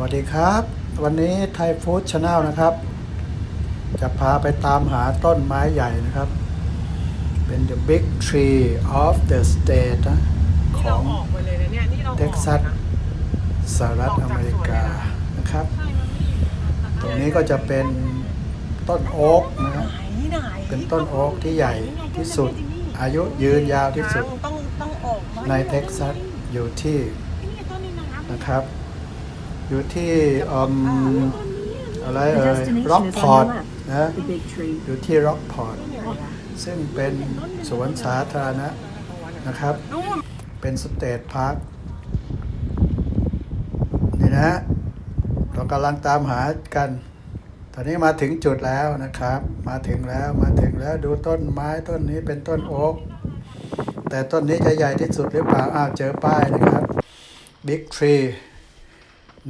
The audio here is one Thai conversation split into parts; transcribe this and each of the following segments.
วัสดีครับ วันนี้ไทยฟู้ดชาแนลนะครับ จะพาไปตามหาต้นไม้ใหญ่นะครับ เป็น the big tree of the state นะขนี่อเรางออกไปเลยนะเนี่ยนี่เราออกเท็กซัสนะสหรัฐอเมริกานะครับ ตรงนี้ก็จะเป็นต้นโอ๊กนะฮะไหนไหนเป็นต้นโอ๊กที่ใหญ่ที่สุด อายุยืนยาวที่สุดต้องต้องออกมาในเท็กซัสอยู่ที่นะครับ อยู่ที่อืมอะไรเอ่ยร็อกพอร์ตนะ The big tree. อยู่ที่ร็อกพอร์ตซึ่งเป็นสวนสาธารณะนะครับ เป็นสเตทพาร์คนี่นะฮะเรากำลังตามหากัน ตอนนี้มาถึงจุดแล้วนะครับ มาถึงแล้วมาถึงแล้วดูต้นไม้ต้นนี้เป็นต้นโอ๊กแต่ต้นนี้จะใหญ่ที่สุดหรือเปล่าอ้าวเจอป้ายนะครับ Big Tree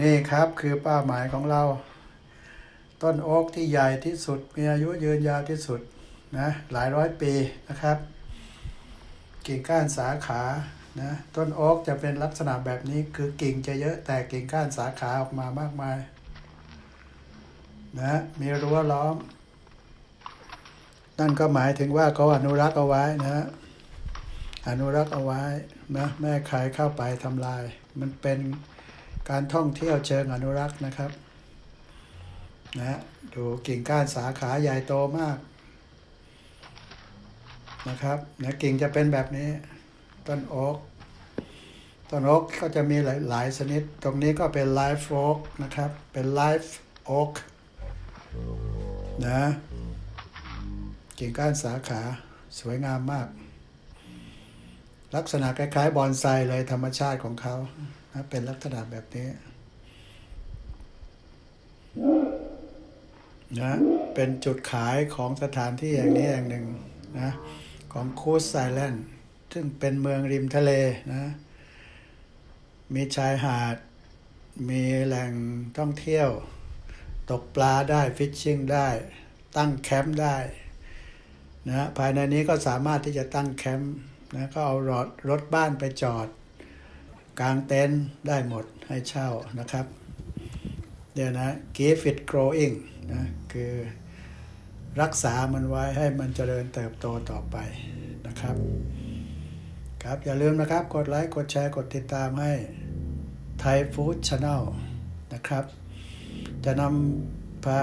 นี่ครับคือเป้าหมายของเรา ต้นโอ๊กที่ใหญ่ที่สุด มีอายุยืนยาวที่สุดนะหลายร้อยปีนะครับกิ่งก้านสาขานะต้นโอ๊กจะเป็นลักษณะแบบนี้คือกิ่งจะเยอะแต่กิ่งก้านสาขาออกมามากมายนะมีรั้วล้อม นั่นก็หมายถึงว่าเขาอนุรักษ์เอาไว้นะอนุรักษ์เอาไว้นะไม่ใครเข้าไปทำลาย มันเป็น การท่องเที่ยวเชิงอนุรักษ์นะครับนะดูกิ่งก้านสาขาใหญ่โตมากนะครับนะกิ่งจะเป็นแบบนี้ต้นโอ๊กต้นโอ๊กก็จะมีหลายหลายชนิด ตรงนี้ก็เป็นไลฟ์โอ๊กนะครับ เป็นไลฟ์โอ๊กนะกิ่งก้านสาขาสวยงามมาก ลักษณะคล้ายๆบอนไซเลยธรรมชาติของเขานะเป็นลักษณะแบบนี้นะเป็นจุดขายของสถานที่แห่างนี้แห่างหนึ่งนะของคูสไซแลนด์ซึ่งเป็นเมืองริมทะเลนะมีชายหาด มีแหล่งท่องเที่ยว ตกปลาได้ฟิชชิ่งได้ ตั้งแคมป์ได้นะภายในนี้ก็สามารถที่จะตั้งแคมป์ นะก็เอารถรถบ้านไปจอด กลางเต็นท์ได้หมดให้เช่านะครับ เดี๋ยวนะ give it growing นะคือรักษามันไว้ให้มันเจริญเติบโตต่อไปนะครับ ครับอย่าลืมนะครับ กดไลค์ กดแชร์ กดติดตามให้ไทยฟู้ดชาแนลนะครับ จะนำพา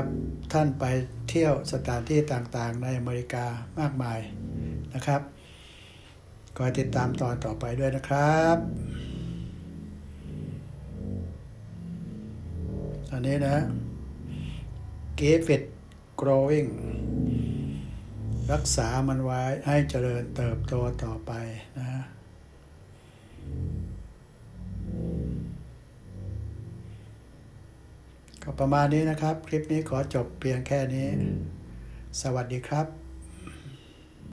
ท่านไปเที่ยวสถานที่ต่างๆ ในอเมริกามากมายนะครับ คอยติดตามตอนต่อไปด้วยนะครับอันนี้นะ give it growing รักษามันไว้ให้เจริญเติบโตต่อไปนะก็ประมาณนี้นะครับ คลิปนี้ขอจบเพียงแค่นี้ สวัสดีครับ